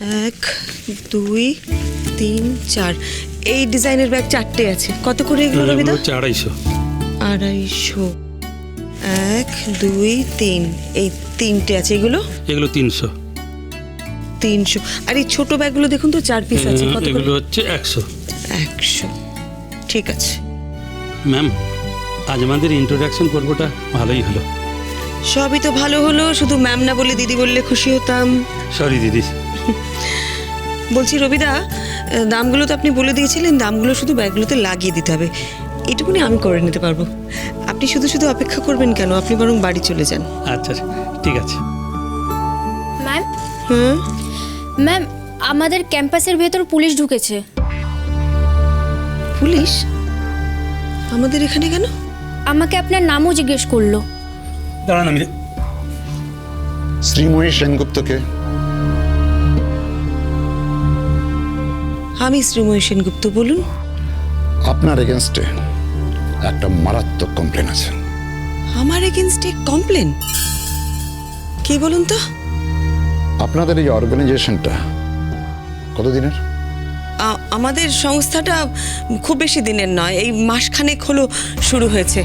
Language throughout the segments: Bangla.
এক দুই তিন চার। এই ডিজাইনের ব্যাগ চারটে আছে। কত করে এগুলো এগুলো রবিদা আড়াইশো। আড়াইশো। এক দুই তিন। এই তিনটে আছে। এগুলো? এগুলো তিনশো। তিনশো। আর এই ছোট ব্যাগগুলো দেখুন তো চার পিস আছে। কত এগুলো হচ্ছে একশো। একশো। ঠিক আছে। ম্যাম আজ আমাদের ইন্ট্রোডাকশন পর্বটা ভালোই হলো। সবই তো ভালো হলো শুধু ম্যাম না বলে দিদি বললে খুশি হতাম। সরি দিদি। বলছি রবিদা দামগুলো তো আপনি বলে দিয়েছিলেন দামগুলো শুধু ব্যাগগুলোতে লাগিয়ে দিতে হবে। এটুকুনি আমি করে নিতে পারব। আপনি শুধু শুধু অপেক্ষা করবেন কেন? আপনি বরং বাড়ি চলে যান। আচ্ছা ঠিক আছে। ম্যাম হুম? ম্যাম আমাদের ক্যাম্পাসের ভেতর পুলিশ ঢুকেছে। পুলিশ? আমাদের এখানে কেন? আমাকে আপনার নামও জিজ্ঞেস করল। দাঁড়ান আমি শ্রীময়ী সেনগুপ্তকে। আমি শ্রীময়ী সেনগুপ্ত বলুন। আপনার এগেনস্টে একটা মারাত্মক কমপ্লেন আছে। আমার এগেনস্টে কমপ্লেন? কে বলুন তো? আপনাদের এই অর্গানাইজেশনটা কতদিনের? আমাদের সংস্থাটা খুব বেশি দিনের নয় এই মাসখানেক হলো শুরু হয়েছে।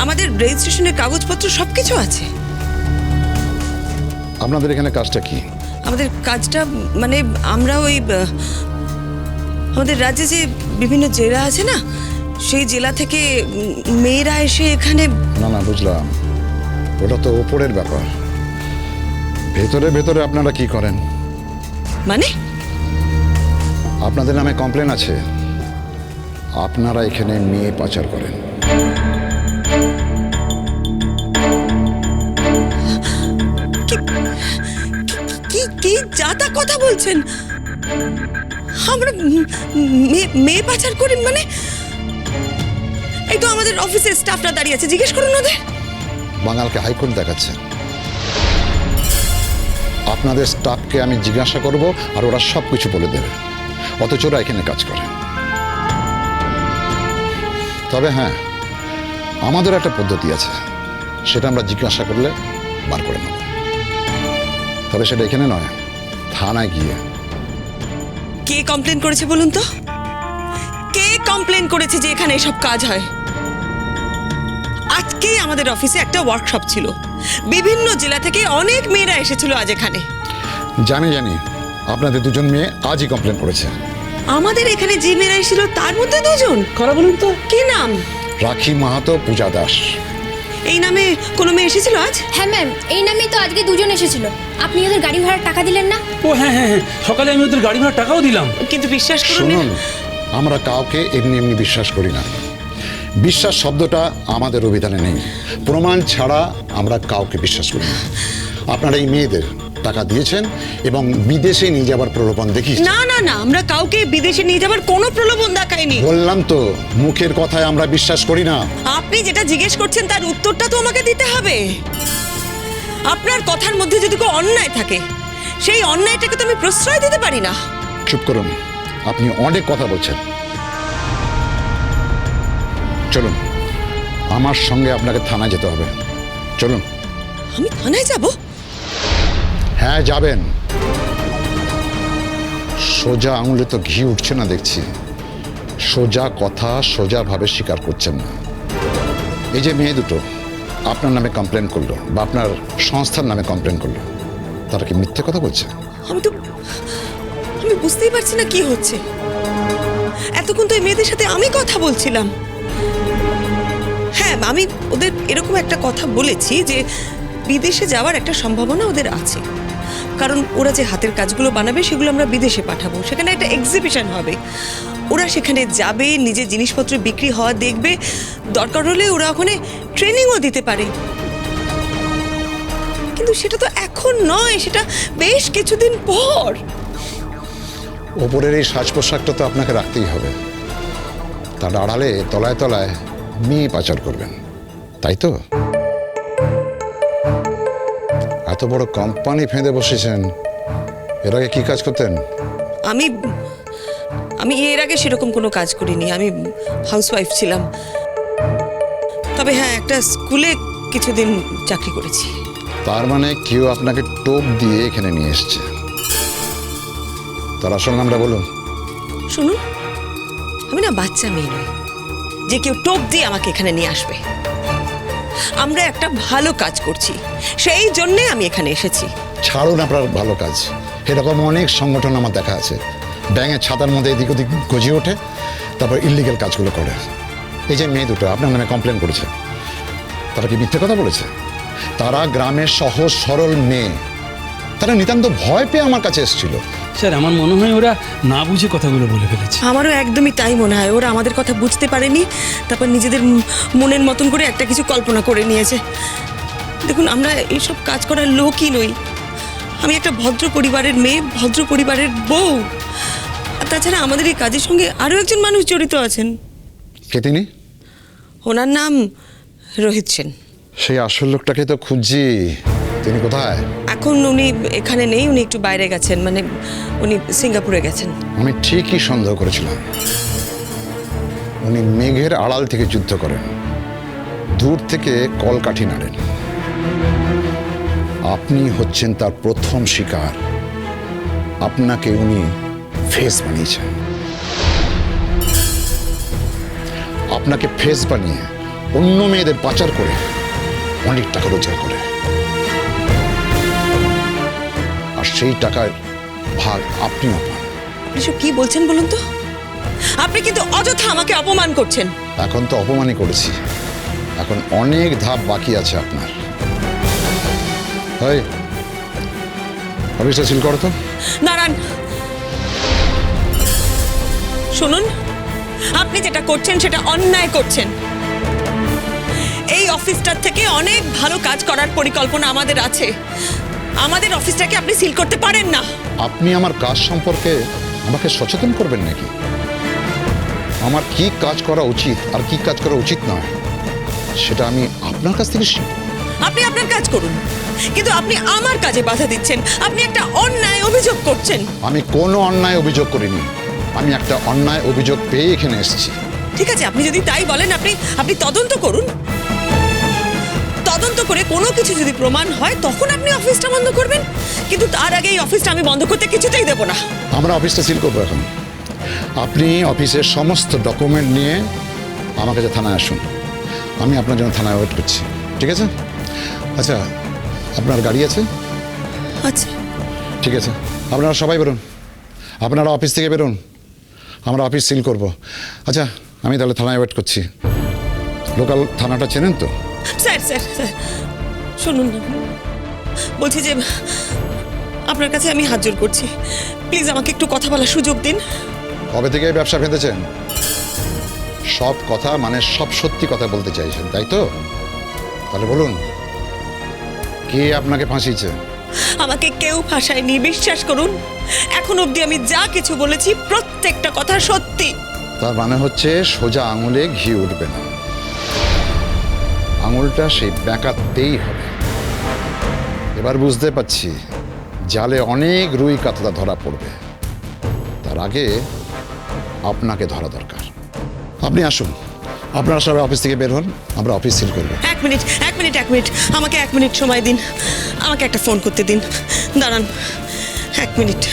আমাদের রেজিস্ট্রেশনের কাগজপত্র সব কিছু আছে। আপনাদের এখানে কাজটা কি? আমাদের কাজটা মানে আমরা ওই আমাদের রাজ্যে যে বিভিন্ন জেলা আছে না সেই জেলা থেকে মেয়েরা এসে এখানে না না বুঝলাম। ওটা তো ওপরের ব্যাপার। ভেতরে ভেতরে আপনারা কি করেন? মানে? আপনাদের নামে কমপ্লেন আছে। আপনারা এখানে মেয়ে পাচার করেন। যা কথা বলছেন? আমরা মেয়ে পাচার করি মানে? এই তো আমাদের অফিসের স্টাফরা দাঁড়িয়ে আছে, জিজ্ঞেস করুন ওদের। বাঙালকে হাইকোর্ট দেখাচ্ছে। আপনাদের স্টাফকে আমি জিজ্ঞাসা করব আর ওরা সব কিছু বলে দেবে। অথচ ওরা এখানে কাজ করে। তবে হ্যাঁ আমাদের একটা পদ্ধতি আছে। সেটা আমরা জিজ্ঞাসা করলে বার করে নেব। তবে সেটা এখানে নয়। থানায় গিয়ে। কে কমপ্লেন করেছে বলুন তো? কে কমপ্লেন করেছে যে এখানে এসব কাজ হয়? আজকেই আমাদের অফিসে একটা ওয়ার্কশপ ছিল। বিভিন্ন জেলা থেকে অনেক মেয়েরা এসেছিল আজ এখানে। জানি জানি। আপনাদের দুজন মেয়ে আজই কমপ্লেন করেছে। আমাদের এখানে যে মেয়েরা এসেছিল তার মধ্যে দুজন। করা বলুন তো? কি নাম? রাখি মাহাতো পূজা দাস। এই নামে কোনো মেয়ে এসেছিল আজ? হ্যাঁ ম্যাম এই নামে তো আজকে দুজন এসেছিল। আপনি ওদের গাড়ি ভাড়ার টাকা দিলেন না? ও হ্যাঁ হ্যাঁ হ্যাঁ সকালে আমি ওদের গাড়ি ভাড়ার টাকাও দিলাম। কিন্তু বিশ্বাস করুন শুনুন আমরা কাউকে এমনি এমনি বিশ্বাস করি না। বিশ্বাস শব্দটা আমাদের অভিধানে নেই। প্রমাণ ছাড়া আমরা কাউকে বিশ্বাস করি না। আপনারা এই মেয়েদের টাকা দিয়েছেন এবং বিদেশে নিয়ে যাবার প্রলোভন দেখিয়েছেন। না না না আমরা কাউকে বিদেশে নিয়ে যাবার কোনো প্রলোভন দেখাইনি। বললাম তো মুখের কথায় আমরা বিশ্বাস করি না। আপনি যেটা জিজ্ঞেস করছেন তার উত্তরটা তো আমাকে দিতে হবে। আপনার কথার মধ্যে যদি কোনো অন্যায় থাকে সেই অন্যায়টাকে তো আমি প্রশ্রয় দিতে পারি না। চুপ করুন আপনি অনেক কথা বলছেন। চলুন আমার সঙ্গে আপনাকে থানায় যেতে হবে। চলুন। আমি থানায় যাব? হ্যাঁ যাবেন। সোজা আঙুলে তো ঘি উঠছে না দেখছি। সোজা কথা সোজাভাবে স্বীকার করছেন না। এই যে মেয়ে দুটো, আপনার নামে কমপ্লেন করল বা আপনার সংস্থার নামে কমপ্লেন করল, তারা কি মিথ্যে কথা বলছে? আমি তো, আমি বুঝতেই পারছি না কি হচ্ছে। এতক্ষণ তো এই মেয়েদের সাথে আমি কথা বলছিলাম। হ্যাঁ আমি ওদের এরকম একটা কথা বলেছি যে বিদেশে যাওয়ার একটা সম্ভাবনা ওদের আছে। কারণ ওরা যে হাতের কাজগুলো বানাবে সেগুলো আমরা বিদেশে পাঠাবো। সেখানে একটা এক্সিবিশন হবে। ওরা সেখানে যাবে, নিজের জিনিসপত্র বিক্রি হওয়া দেখবে। দরকার হলে ওরা ওখানে ট্রেনিংও দিতে পারে। কিন্তু সেটা তো এখন নয়, সেটা বেশ কিছুদিন পর। ওপরের এই সাজ পোশাকটা তো আপনাকে রাখতেই হবে। তার আড়ালে, তলায় তলায় মেয়ে পাচার করবেন। তাই তো? এত বড় কোম্পানি ফেঁদে বসেছেন। এর আগে কি কাজ করতেন? আমি আমি এর আগে সেরকম কোনো কাজ করিনি। আমি হাউসওয়াইফ ছিলাম। তবে হ্যাঁ একটা স্কুলে কিছুদিন চাকরি করেছি। তার মানে কেউ আপনাকে টোপ দিয়ে এখানে নিয়ে এসছে। তার আসল নামটা বলুন। শুনুন আমি না বাচ্চা মেয়ে নই। যে কেউ টোপ দিয়ে আমাকে এখানে নিয়ে আসবে। আমরা একটা ভালো কাজ করছি। সেই জন্যে আমি এখানে এসেছি। ছাড়ুন আপনার ভালো কাজ। এরকম অনেক সংগঠন আমার দেখা আছে। ব্যাঙের ছাতার মধ্যে এদিক ওদিক গজিয়ে ওঠে, তারপর ইলিগেল কাজগুলো করে। এই যে মেয়ে দুটো, আপনার নামে কমপ্লেন করেছে। তারা কি মিথ্যে কথা বলেছে? তারা গ্রামের সহজ সরল মেয়ে। তারা নিতান্ত ভয় পেয়ে আমার কাছে এসেছিল। স্যার আমার মনে হয় ওরা না বুঝে কথাগুলো বলে ফেলেছে। আমারও একদমই তাই মনে হয়। ওরা আমাদের কথা বুঝতে পারেনি তারপর নিজেদের মনের মতন করে একটা কিছু কল্পনা করে নিয়েছে। দেখুন আমরা এইসব কাজ করার লোকই নই। আমি একটা ভদ্র পরিবারের মেয়ে ভদ্র পরিবারের বউ। আর তাছাড়া আমাদের এই কাজের সঙ্গে আরও একজন মানুষ জড়িত আছেন। কে তিনি? ওনার নাম রোহিত সেন। সেই আসল লোকটাকে তো খুঁজছি। তিনি কোথায়? এখন উনি এখানে নেই, উনি একটু বাইরে গেছেন মানে উনি সিঙ্গাপুরে গেছেন। আমি ঠিকই সন্দেহ করেছিলাম। উনি মেঘের আড়াল থেকে যুদ্ধ করেন। দূর থেকে কলকাঠি নাড়েন। আপনি হচ্ছেন তার প্রথম শিকার। আপনাকে উনি ফেস বানিয়েছেন। আপনাকে ফেস বানিয়ে অন্য মেয়েদের পাচার করে অনেক টাকা রোজগার করে। সেই টাকার ভাগ আপনিও পান। এসব কি বলছেন বলুন তো? আপনি কিন্তু অযথা আমাকে অপমান করছেন। এখন তো অপমানই করেছি। এখন অনেক ধাপ বাকি আছে আপনার। এই অফিসটা সিল করো তো। নারায়ণ শুনুন আপনি যেটা করছেন সেটা অন্যায় করছেন। এই অফিসটার থেকে অনেক ভালো কাজ করার পরিকল্পনা আমাদের আছে। আমাদের অফিসটাকে আপনি সিল করতে পারেন না। আপনি আমার কাজ সম্পর্কে আমাকে সচেতন করবেন নাকি? আমার কি কাজ করা উচিত আর কি কাজ করা উচিত নয় সেটা আমি আপনার কাছ থেকে শিখব। আপনি আপনার কাজ করুন কিন্তু আপনি আমার কাজে বাধা দিচ্ছেন। আপনি একটা অন্যায় অভিযোগ করছেন। আমি কোনো অন্যায় অভিযোগ করিনি আমি একটা অন্যায় অভিযোগ পেয়ে এখানে এসেছি। ঠিক আছে আপনি যদি তাই বলেন আপনি আপনি তদন্ত করুন। তদন্ত করে কোনো কিছু যদি প্রমাণ হয় তখন আপনি অফিসটা বন্ধ করবেন। কিন্তু তার আগে এই অফিসটা আমি বন্ধ করতে কিছুতেই দেবো না। আমরা অফিসটা সিল করব এখন। আপনি অফিসের সমস্ত ডকুমেন্ট নিয়ে আমার কাছে থানায় আসুন। আমি আপনার জন্য থানায় ওয়েট করছি। ঠিক আছে? আচ্ছা আপনার গাড়ি আছে? আচ্ছা ঠিক আছে। আপনারা সবাই বেরোন। আপনারা অফিস থেকে বেরোন। আমরা অফিস সিল করব। আচ্ছা আমি তাহলে থানায় ওয়েট করছি। লোকাল থানাটা চেনেন তো? Sir sir sir. শুনুন না। বলছি যে আপনার কাছে আমি হাত জোর করছি। প্লিজ আমাকে একটু কথা বলার সুযোগ দিন। কবে থেকে ব্যবসা বেঁধেছেন? সব কথা মানে সব সত্যি কথা বলতে চাইছেন তাই তো? তাহলে বলুন কে আপনাকে ফাঁসিয়েছে? আমাকে কেউ ফাঁসায়নি বিশ্বাস করুন। এখন অবধি আমি যা কিছু বলেছি প্রত্যেকটা কথা সত্যি। তার মানে হচ্ছে সোজা আঙুলে ঘি উঠবে না। আঙুলটা সেই ব্যাঁকাতেই হবে। এবার বুঝতে পারছি, জালে অনেক রুই কাতলা ধরা পড়বে। তার আগে আপনাকে ধরা দরকার। আপনি আসুন। আপনারা সবাই অফিস থেকে বের হন, আমরা অফিস সিল করব। এক মিনিট এক মিনিট এক মিনিট। আমাকে এক মিনিট সময় দিন। আমাকে একটা ফোন করতে দিন। দাঁড়ান। এক মিনিট।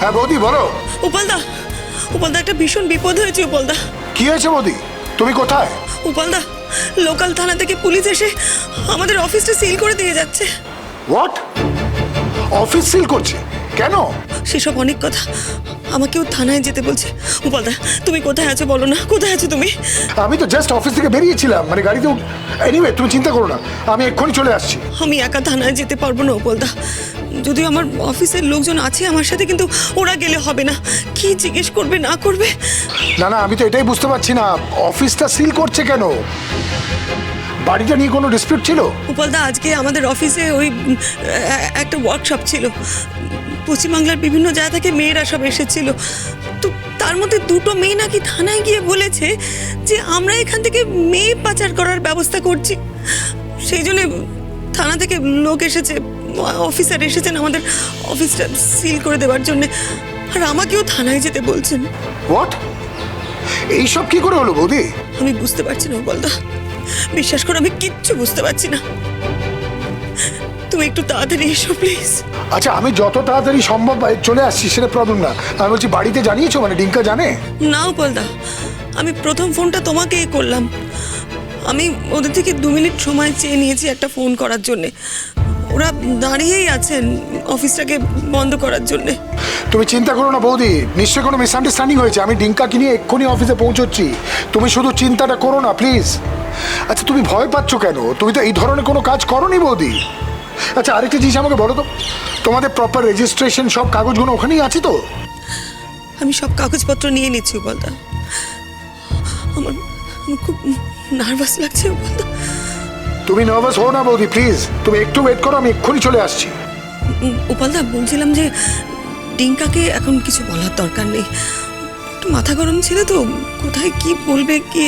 হ্যাঁ বৌদি বলো। উপালদা উপালদা একটা ভীষণ বিপদ হয়েছে উপালদা। কি হয়েছে বৌদি? তুমি কোথায়? উপালদা লোকাল থানা থেকে পুলিশ এসে আমাদের অফিসটা সিল করে দিয়ে যাচ্ছে। হোয়াট অফিস সিল করছে? কেন? সেসব অনেক কথা। আমাকেও থানায় যেতে বলছে। উপালদা তুমি কোথায় আছো বলো না? কোথায় আছো তুমি? আমি তো জাস্ট অফিস থেকে বেরিয়েছিলাম। মানে গাড়িতে এনিওয়ে তুমি চিন্তা করো না। আমি এক্ষুনি চলে আসছি। আমি একা থানায় যেতে পারব না উপলদা। যদিও আমার অফিসের লোকজন আছে আমার সাথে কিন্তু ওরা গেলে হবে না। কি জিজ্ঞেস করবে না করবে? না না আমি তো এটাই বুঝতে পারছি না। অফিসটা সিল করছে কেন? বাড়িটা নিয়ে কোনো ডিসপিউট ছিল? উপলদা আজকে আমাদের অফিসে ওই একটা ওয়ার্কশপ ছিল। পশ্চিমবাংলার বিভিন্ন জায়গা থেকে মেয়েরা সব এসেছিল। তো তার মধ্যে দুটো মেয়ে নাকি থানায় গিয়ে বলেছে যে আমরা এখান থেকে মেয়ে পাচার করার ব্যবস্থা করছি। সেই জন্য থানা থেকে লোক এসেছে। অফিসার এসেছেন আমাদের অফিসটা সিল করে দেওয়ার জন্য। আর আমাকেও থানায় যেতে বলছেন। হোয়াট এইসব কি করে হলো বৌদি? আমি বুঝতে পারছি না বলদা বিশ্বাস করো আমি কিচ্ছু বুঝতে পারছি না। তুমি একটু তাড়াতাড়ি এসো প্লিজ। আচ্ছা আমি যত তাড়াতাড়ি সম্ভব বাড়ি চলে আসছি সেটা প্রবলেম না। আমি বলছি বাড়িতে জানিয়েছো মানে ডিঙ্কা জানে? নাও বলদা আমি প্রথম ফোনটা তোমাকেই করলাম। আমি ওদের থেকে দু মিনিট সময় চেয়ে নিয়েছি একটা ফোন করার জন্যে। ওরা দাঁড়িয়েই আছেন অফিসটাকে বন্ধ করার জন্যে। তুমি চিন্তা করো না বৌদি নিশ্চয়ই কোনো মিসআন্ডারস্ট্যান্ডিং হয়েছে। আমি ডিঙ্কাকে নিয়ে এক্ষুনি অফিসে পৌঁছচ্ছি। তুমি শুধু চিন্তাটা করো না প্লিজ আচ্ছা তুমি ভয় পাচ্ছ কেন? তুমি তো এই ধরনের কোনো কাজ করনি বৌদি। আচ্ছা আরেকটা জিনিস আমাকে বলো তো তোমাদের প্রপার রেজিস্ট্রেশন সব কাগজগুলো ওখানেই আছে তো? আমি সব কাগজপত্র নিয়ে নিচ্ছি বলদা আমার আমার খুব নার্ভাস লাগছে বলদা তুমি নার্ভাস হও না বৌদি প্লিজ তুমি একটু ওয়েট করো আমি এক্ষুনি চলে আসছি। উপালদা বলছিলাম যে ডিঙ্কাকে এখন কিছু বলার দরকার নেই। একটু মাথা গরম ছিল তো কোথায় কি বলবে কি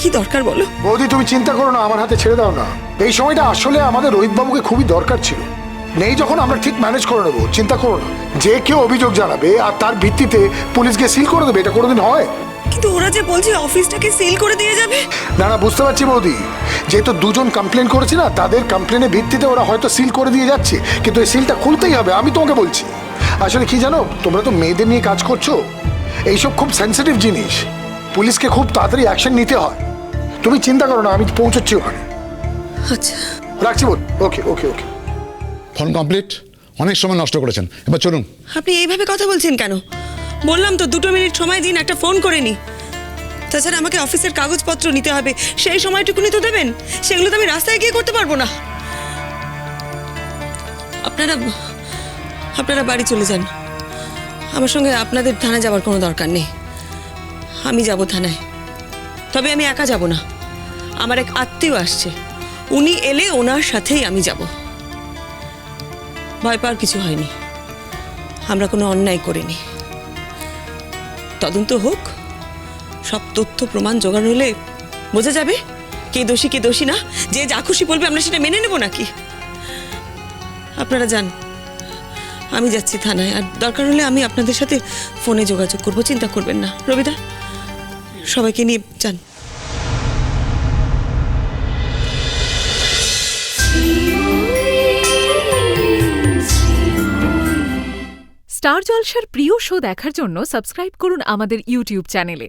কি দরকার বলো? বৌদি তুমি চিন্তা করো না আমার হাতে ছেড়ে দাও না। এই সময়টা আসলে আমাদের রোহিতবাবুকে খুবই দরকার ছিল। নেই যখন আমরা ঠিক ম্যানেজ করে নেব চিন্তা করো না। যে কেউ অভিযোগ জানাবে আর তার ভিত্তিতে পুলিশকে সিল করে দেবে এটা কোনোদিন হয়? কিন্তু ওরা যে বলছে অফিসটাকে সিল করে দিয়ে যাবে? না না বুঝতে পারছি বৌদি। যেহেতু দুজন কমপ্লেন করেছে না তাদের কমপ্লেনের ভিত্তিতে ওরা হয়তো সিল করে দিয়ে যাচ্ছে। কিন্তু এই সিলটা খুলতেই হবে আমি তোমাকে বলছি। আসলে কি জানো তোমরা তো মেয়েদের নিয়ে কাজ করছ? এইসব খুব সেন্সিটিভ জিনিস। পুলিশকে খুব তাড়াতাড়ি অ্যাকশন নিতে হয়। তুমি চিন্তা করো না আমি পৌঁছচ্ছি ওখানে। আচ্ছা। রাখছি বল ওকে ওকে ওকে ফোন কমপ্লিট অনেক সময় নষ্ট করেছেন। এবার চলুন। আপনি এইভাবে কথা বলছেন কেন? বললাম তো দুটো মিনিট সময় দিন একটা ফোন করে নি। তাছাড়া আমাকে অফিসের কাগজপত্র নিতে হবে। সেই সময়টুকুনি তো দেবেন। সেগুলো তো আমি রাস্তায় গিয়ে করতে পারব না। আপনারা আপনারা বাড়ি চলে যান। আমার সঙ্গে আপনাদের থানায় যাওয়ার কোনো দরকার নেই। আমি যাব থানায়। তবে আমি একা যাব না। আমার এক আত্মীয় আসছে। উনি এলে ওনার সাথেই আমি যাব। ভয় পাওয়ার কিছু হয়নি। আমরা কোনো অন্যায় করিনি। তদন্ত হোক। সব তথ্য প্রমাণ জোগাড় হলে বোঝা যাবে কে দোষী কে দোষী না। যে যা খুশি বলবে, আমরা সেটা মেনে নেব নাকি? আপনারা যান। আমি যাচ্ছি থানায়। আর দরকার হলে আমি আপনাদের সাথে ফোনে যোগাযোগ করব, চিন্তা করবেন না। রবিদা, সবাইকে নিয়ে যান। স্টার জলসার প্রিয় শো দেখার জন্য সাবস্ক্রাইব করুন আমাদের ইউটিউব চ্যানেলে।